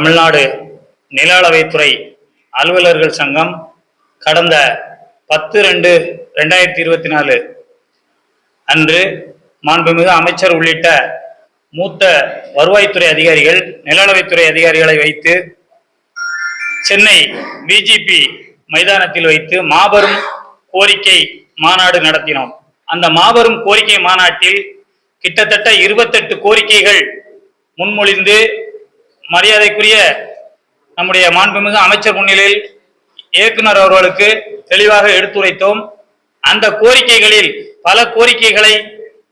தமிழ்நாடு நில அளவைத்துறை அலுவலர்கள் சங்கம் கடந்த பத்து ரெண்டு ரெண்டாயிரத்தி இருபத்தி நாலு அன்று மாண்புமிகு அமைச்சர் உள்ளிட்ட மூத்த வருவாய்த்துறை அதிகாரிகள் நில அளவைத்துறை அதிகாரிகளை வைத்து சென்னை பிஜிபி மைதானத்தில் வைத்து மாபெரும் கோரிக்கை மாநாடு நடத்தினோம். அந்த மாபெரும் கோரிக்கை மாநாட்டில் கிட்டத்தட்ட இருபத்தெட்டு கோரிக்கைகள் முன்மொழிந்து மரியாதைக்குரிய நம்முடைய மாண்புமிகு அமைச்சர் முன்னிலையில் இயக்குனர் அவர்களுக்கு தெளிவாக எடுத்துரைத்தோம். அந்த கோரிக்கைகளில் பல கோரிக்கைகளை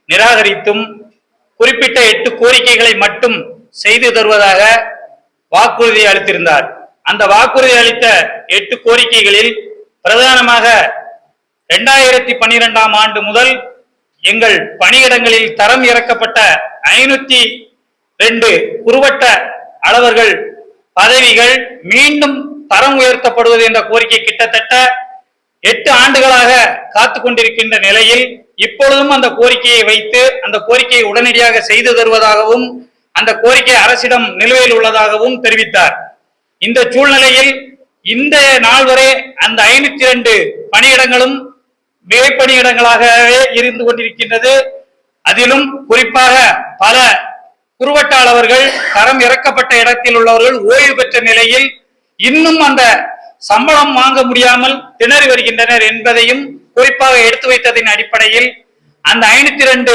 நிராகரித்தும் குறிப்பிட்ட எட்டு கோரிக்கைகளை மட்டும் செய்து தருவதாக வாக்குறுதி அளித்திருந்தார். அந்த வாக்குறுதி அளித்த எட்டு கோரிக்கைகளில் பிரதானமாக இரண்டாயிரத்தி பன்னிரெண்டாம் ஆண்டு முதல் எங்கள் பணியிடங்களில் தரம் இறக்கப்பட்ட ஐநூத்தி ரெண்டு குறுவட்ட அளவர்கள் பதவிகள் மீண்டும் தரம் உயர்த்தப்படுவது என்ற கோரிக்கை கிட்டத்தட்ட எட்டு ஆண்டுகளாக காத்து கொண்டிருக்கின்ற நிலையில் இப்பொழுதும் அந்த கோரிக்கையை வைத்து அந்த கோரிக்கையை உடனடியாக செய்து தருவதாகவும் அந்த கோரிக்கை அரசிடம் நிலுவையில் உள்ளதாகவும் தெரிவித்தார். இந்த சூழ்நிலையில் இந்த நாள் வரை அந்த ஐநூத்தி ரெண்டு பணியிடங்களும் மிகைப்பணியிடங்களாகவே இருந்து கொண்டிருக்கின்றது. அதிலும் குறிப்பாக பல குறுவட்டாளர்கள் தரம் இறக்கப்பட்ட இடத்தில் உள்ளவர்கள் ஓய்வு பெற்ற நிலையில் இன்னும் அந்த சம்பளம் வாங்க முடியாமல் திணறி வருகின்றனர் என்பதையும் குறிப்பாக எடுத்து வைத்ததின் அடிப்படையில் அந்த ஐநூத்தி ரெண்டு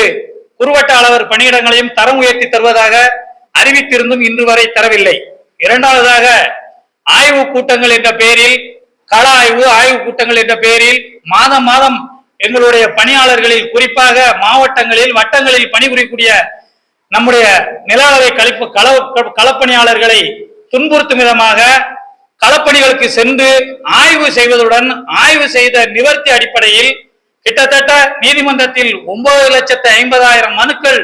குறுவட்டாளர் பணியிடங்களையும் தரம் உயர்த்தி தருவதாக அறிவித்திருந்தும் இன்று வரை தரவில்லை. இரண்டாவதாக ஆய்வு கூட்டங்கள் என்ற பெயரில் கள ஆய்வு ஆய்வு கூட்டங்கள் என்ற பெயரில் மாதம் மாதம் எங்களுடைய பணியாளர்களில் குறிப்பாக மாவட்டங்களில் வட்டங்களில் பணிபுரியக்கூடிய நம்முடைய நிலாவை கழிப்பு கள களப்பணியாளர்களை துன்புறுத்தும் விதமாக களப்பணிகளுக்கு சென்று ஆய்வு செய்வதுடன் ஆய்வு செய்த நிவர்த்தி அடிப்படையில் கிட்டத்தட்ட நீதிமன்றத்தில் ஒன்பது லட்சத்து ஐம்பதாயிரம் மனுக்கள்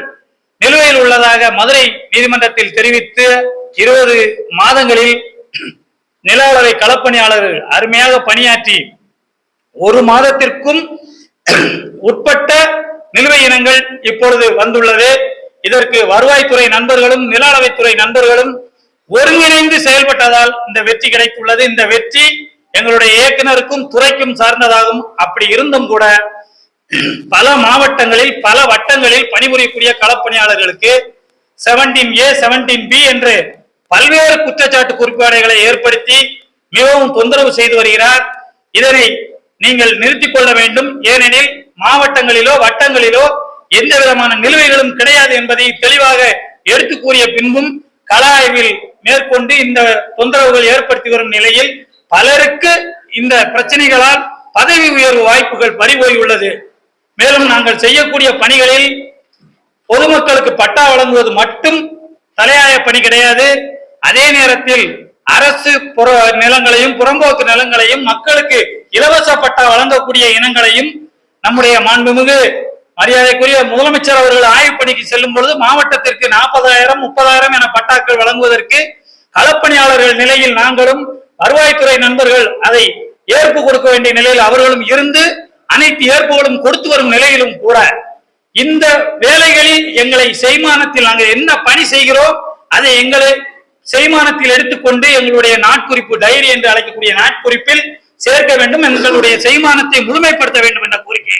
நிலுவையில் உள்ளதாக மதுரை நீதிமன்றத்தில் தெரிவித்து இருபது மாதங்களில் நில அளவை களப்பணியாளர்கள் அருமையாக பணியாற்றி ஒரு மாதத்திற்கும் உட்பட்ட நிலுவை இனங்கள் இப்பொழுது வந்துள்ளது. இதற்கு வருவாய்த்துறை நண்பர்களும் நில அளவைத்துறை நண்பர்களும் ஒருங்கிணைந்து செயல்பட்டதால் இந்த வெற்றி கிடைத்துள்ளது. இந்த வெற்றி எங்களுடைய இயக்குனருக்கும் துறைக்கும் சார்ந்ததாகும். அப்படி இருந்தும் கூட பல மாவட்டங்களில் பல வட்டங்களில் பணிபுரியக்கூடிய களப்பணியாளர்களுக்கு செவன்டீன் ஏ செவன்டீன் பி என்று பல்வேறு குற்றச்சாட்டு குறிப்பாடுகளை ஏற்படுத்தி மிகவும் தொந்தரவு செய்து வருகிறார். இதனை நீங்கள் நிறுத்திக் கொள்ள வேண்டும். ஏனெனில் மாவட்டங்களிலோ வட்டங்களிலோ எந்த விதமான நிலுவைகளும் கிடையாது என்பதை தெளிவாக எடுத்து கூறிய பின்பும் கள ஆய்வில் மேற்கொண்டு இந்த தொந்தரவுகள் ஏற்படுத்தி வரும் நிலையில் பலருக்கு இந்த பிரச்சனைகளால் பதவி உயர்வு வாய்ப்புகள் பறிபோய் உள்ளது. மேலும் நாங்கள் செய்யக்கூடிய பணிகளில் பொதுமக்களுக்கு பட்டா வழங்குவது மட்டும் தலையாய பணி கிடையாது. அதே நேரத்தில் அரசு புற நிலங்களையும் புறம்போக்கு நிலங்களையும் மக்களுக்கு இலவச பட்டா வழங்கக்கூடிய இனங்களையும் நம்முடைய மாண்புமிகு மரியாதைக்குரிய முதலமைச்சர் அவர்கள் ஆய்வு பணிக்கு செல்லும் பொழுது மாவட்டத்திற்கு நாற்பதாயிரம் முப்பதாயிரம் என பட்டாக்கள் வழங்குவதற்கு களப்பணியாளர்கள் நிலையில் நாங்களும் வருவாய்த்துறை நண்பர்கள் அதை ஏற்பு கொடுக்க வேண்டிய நிலையில் அவர்களும் இருந்து அனைத்து ஏற்புகளும் கொடுத்து வரும் நிலையிலும் கூட இந்த வேலைகளில் எங்களை செய்மானத்தில் நாங்கள் என்ன பணி செய்கிறோம் அதை எங்களை செய்மானத்தில் எடுத்துக்கொண்டு எங்களுடைய நாட்குறிப்பு டைரி என்று அழைக்கக்கூடிய நாட்குறிப்பில் சேர்க்க வேண்டும் எங்களுடைய செய்மானத்தை முழுமைப்படுத்த வேண்டும் என்ற கோரிக்கை.